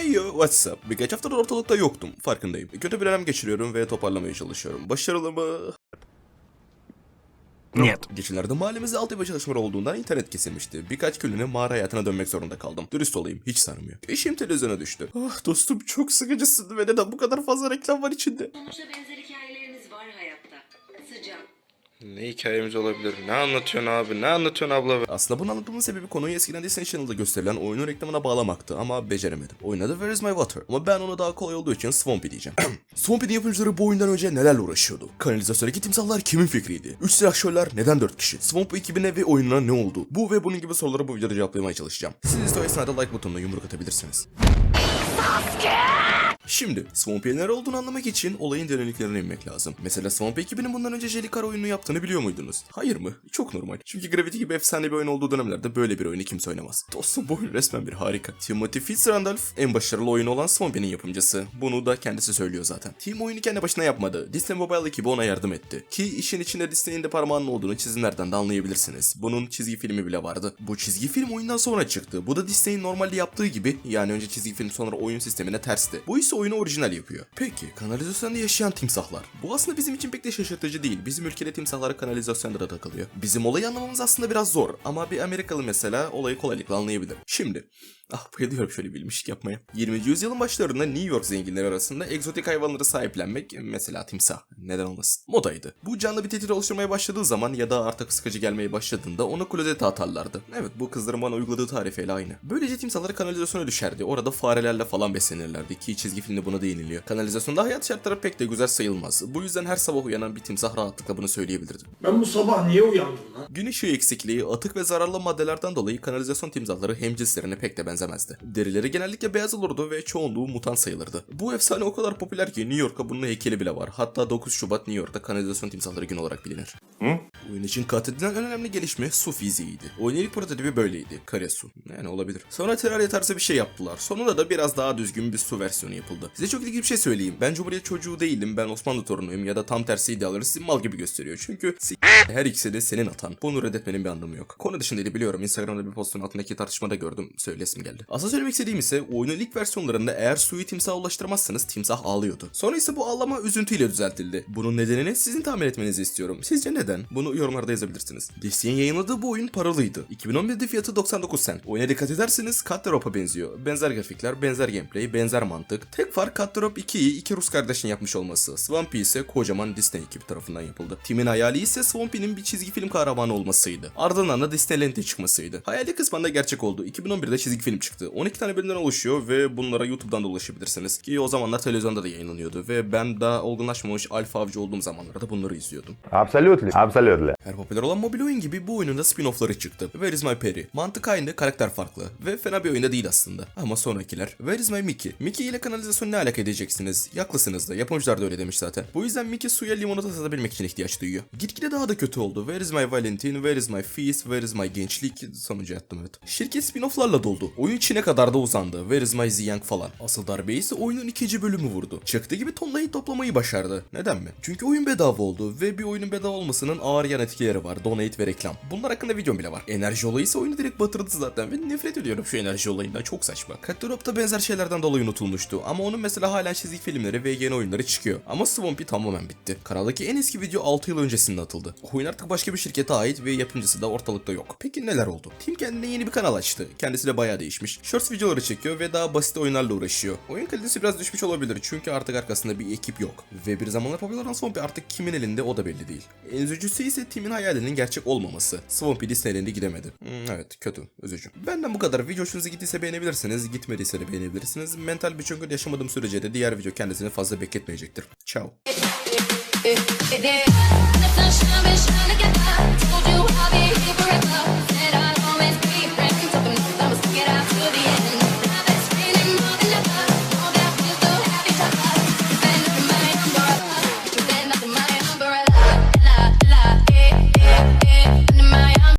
Hey yo, what's up? Birkaç haftadır ortalıkta yoktum, farkındayım. Kötü bir dönem geçiriyorum ve toparlamaya çalışıyorum. Başarılı mı? Нет. Geçenlerde mahallemizde altyapı çalışmaları olduğundan internet kesilmişti. Birkaç günlüğüne mağara hayatına dönmek zorunda kaldım. Dürüst olayım, hiç sarmıyor. İşim televizyona düştü. Ah dostum çok sıkıcısın ve neden bu kadar fazla reklam var içinde? Ne hikayemiz olabilir? Ne anlatıyorsun abi? Ne anlatıyorsun abla? Aslında bunu anlatmamın sebebi konuyu eskiden Disney Channel'da gösterilen oyunun reklamına bağlamaktı ama beceremedim. Oyun adı Where is my water? Ama ben onu daha kolay olduğu için Swampy diyeceğim. Swampy'nin yapımcıları bu oyundan önce nelerle uğraşıyordu? Kanalizasyondaki timsahlar kimin fikriydi? Üç silahşörler neden dört kişi? Swamp ekibine ve oyununa ne oldu? Bu ve bunun gibi soruları bu videoda cevaplamaya çalışacağım. Siz ise o esnada like butonuna yumruk atabilirsiniz. Şimdi Swampy'nin neler olduğunu anlamak için olayın derinliklerine inmek lazım. Mesela Swamp ekibinin bundan önce Jellicar oyununu yaptığını biliyor muydunuz? Hayır mı? Çok normal. Çünkü Gravity gibi efsane bir oyun olduğu dönemlerde böyle bir oyunu kimse oynamaz. Dostum bu oyun resmen bir harika. Timothy Fitzrandolph en başarılı oyunu olan Swampy'nin yapımcısı. Bunu da kendisi söylüyor zaten. Team oyunu kendi başına yapmadı. Disney Mobile ekibi ona yardım etti. Ki işin içinde Disney'in de parmağının olduğunu çizimlerden de anlayabilirsiniz. Bunun çizgi filmi bile vardı. Bu çizgi film oyundan sonra çıktı. Bu da Disney'in normalde yaptığı gibi yani önce çizgi film sonra oyun sistemine tersti. Bu ise oyunu orijinal yapıyor. Peki kanalizasyonda yaşayan timsahlar. Bu aslında bizim için pek de şaşırtıcı değil. Bizim ülkede timsahlar kanalizasyonda da takılıyor. Bizim olayı anlamamız aslında biraz zor ama bir Amerikalı mesela olayı kolaylıkla anlayabilir. Şimdi Ah bayılıyorum şöyle bilmişlik yapmaya. 20. yüzyılın başlarında New York zenginleri arasında egzotik hayvanları sahiplenmek mesela timsah neden olmasın modaydı. Bu canlı bir tehdit oluşturmaya başladığı zaman ya da artık sıkıcı gelmeye başladığında onu klozete atarlardı. Evet bu kızların bana uyguladığı tarifeyle aynı. Böylece timsahları kanalizasyona düşerdi. Orada farelerle falan beslenirlerdi ki çizgi filmde buna değiniliyor. Kanalizasyonda hayat şartları pek de güzel sayılmaz. Bu yüzden her sabah uyanan bir timsah rahatlıkla bunu söyleyebilirdi. Ben bu sabah niye uyandım lan? Gün ışığı eksikliği, atık ve zararlı maddelerden dolayı kanalizasyon timsahları hemcinslerine pek de benzemezdi. Derileri genellikle beyaz olurdu ve çoğunluğu mutant sayılırdı. Bu efsane o kadar popüler ki New York'a bunun heykeli bile var. Hatta 9 Şubat New York'ta kanalizasyon timsahları günü olarak bilinir. Oyun için kat edilen en önemli gelişme su fiziğiydi. Oyunun ilk prototipi böyleydi. Kare su. Yani olabilir. Sonra Terraria tarzı bir şey yaptılar. Sonunda da biraz daha düzgün bir su versiyonu yapıldı. Size çok ilginç bir şey söyleyeyim. Ben Cumhuriyet çocuğu değilim. Ben Osmanlı torunuyum ya da tam tersi iddiaları sizi mal gibi gösteriyor. Çünkü her ikisi de senin atan. Bunu reddetmenin bir anlamı yok. Konu dışındaydı biliyorum. Instagram'da bir postun altındaki tartışmada gördüm. Söylesim geldi. Asıl söylemek istediğim ise oyunun ilk versiyonlarında eğer suyu timsaha ulaştıramazsanız timsah ağlıyordu. Sonra ise bu ağlama üzüntüyle düzeltildi. Bunun nedenini sizin tahmin etmenizi istiyorum. Sizce neden? Bunu yorumlarda yazabilirsiniz. DC'nin yayınladığı bu oyun paralıydı. 2011'de fiyatı 99 cent. Oyuna dikkat ederseniz Cutlerop'a benziyor. Benzer grafikler, benzer gameplay, benzer mantık. Tek fark Cutlerop 2'yi iki Rus kardeşin yapmış olması. Swampy ise kocaman Disney ekibi tarafından yapıldı. Timin hayali ise Swampy'nin bir çizgi film kahramanı olmasıydı. Ardından da Disneyland'e çıkmasıydı. Hayali kısmen de gerçek oldu. 2011'de çizgi film çıktı. 12 tane bölümden oluşuyor ve bunlara YouTube'dan da ulaşabilirsiniz. Ki o zamanlar televizyonda da yayınlanıyordu ve ben daha olgunlaşmamış alfa avcı olduğum zamanlarda bunları izliyordum. Absolutely. Absolutely karakterle. Her popüler olan mobil oyun gibi bu oyunun da spin-off'ları çıktı. Where is my Perry? Mantık aynı, karakter farklı ve fena bir oyunda değil aslında. Ama sonrakiler Where is my Mickey? Mickey ile kanalizasyonu ne alaka edeceksiniz? Yaklısınız da Japoncılar da öyle demiş zaten. Bu yüzden Mickey suya limonata satabilmek için ihtiyaç duyuyor. Gitgide daha da kötü oldu. Where is my Valentine? Where is my Feast? Where is my Gençlik? Sonucu yattım evet. Şirket spin-off'larla doldu. Oyun Çin'e kadar da uzandı. Where is my Ziyang falan. Asıl darbeyi ise oyunun ikinci bölümü vurdu. Çıktığı gibi tonlayı toplamayı başardı. Neden mi? Çünkü oyun bedava oldu ve bir oyunun bedava olmasının ağır yan etkileri var. Donate ve reklam. Bunlar hakkında videom bile var. Enerji olayı ise oyunu direkt batırdı zaten ve nefret ediyorum şu enerji olayından çok saçma. Cut benzer şeylerden dolayı unutulmuştu ama onun mesela hala çizgi filmleri ve yeni oyunları çıkıyor. Ama Swampy tamamen bitti. Kanaldaki en eski video 6 yıl öncesinde atıldı. Oyun artık başka bir şirkete ait ve yapımcısı da ortalıkta yok. Peki neler oldu? Tim kendine yeni bir kanal açtı. Kendisi de bayağı değişmiş. Shorts videoları çekiyor ve daha basit oyunlarla uğraşıyor. Oyun kalitesi biraz düşmüş olabilir çünkü artık arkasında bir ekip yok. Ve bir zamanlar popüler olan Swampy artık kimin elinde o da belli değil. En üzücüsü ise Tim'in hayalinin gerçek olmaması. Swampy Disneyland'e gidemedi. Hmm, evet kötü. Üzücü. Benden bu kadar. Video hoşunuza gittiyse beğenebilirsiniz. Gitmediyse de beğenebilirsiniz. Mental bir çöngül yaşamadığım sürece de diğer video kendisini fazla bekletmeyecektir. Ciao.